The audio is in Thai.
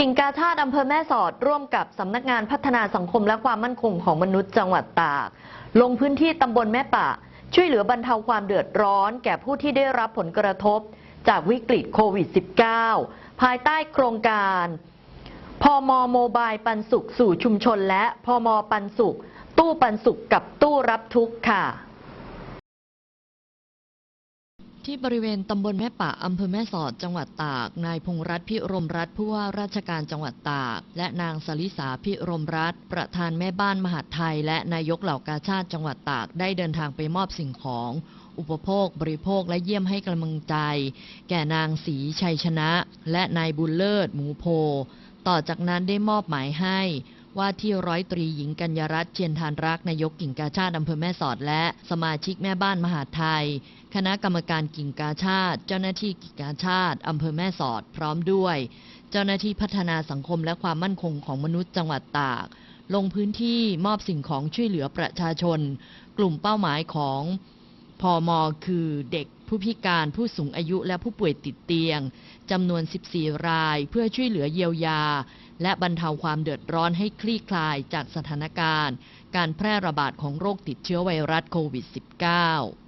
กิ่งกาชาติอำเภอแม่สอดร่วมกับสำนักงานพัฒนาสังคมและความมั่นคงของมนุษย์จังหวัดตาก ลงพื้นที่ตำบลแม่ปะ ช่วยเหลือบรรเทาความเดือดร้อน แก่ผู้ที่ได้รับผลกระทบ จากวิกฤตโควิด -19 ภายใต้โครงการพมโมบายปันสุขสู่ชุมชนและพมปันสุข ตู้ปันสุขกับตู้รับทุกข์ค่ะ ที่บริเวณตำบลแม่ปะอำเภอแม่สอดจังหวัดตาก นายพงษ์รัตน์พิรมรัตน์ผู้ว่าราชการจังหวัดตาก และนางสลิสาพิรมรัตน์ประธานแม่บ้านมหาดไทย และนายกเหล่ากาชาติจังหวัดตากได้เดินทางไปมอบสิ่งของ อุปโภค บริโภคและเยี่ยมให้กำลังใจ แก่นางศรีชัยชนะ และนายบุญเลิศหมูโพ ต่อจากนั้นได้มอบหมายให้ ว่าที่ร้อยตรีหญิงกัญญารัตน์เชียนทานรักนายกกิ่งกาชาติอำเภอแม่สอดและ สมาชิกแม่บ้านมหาดไทย คณะกรรมการกิ่งกาชาติ เจ้าหน้าที่กิ่งกาชาติอำเภอแม่สอดพร้อมด้วย เจ้าหน้าที่พัฒนาสังคมและความมั่นคงของมนุษย์จังหวัดตาก ลงพื้นที่มอบสิ่งของช่วยเหลือประชาชน กลุ่มเป้าหมายของ พอมคือเด็กผู้พิการผู้สูงอายุและผู้ป่วยติดเตียงจำนวน 14 รายเพื่อช่วยเหลือเยียวยา และบรรเทาความเดือดร้อนให้คลี่คลายจากสถานการณ์ การแพร่ระบาดของโรคติดเชื้อไวรัสโควิด -19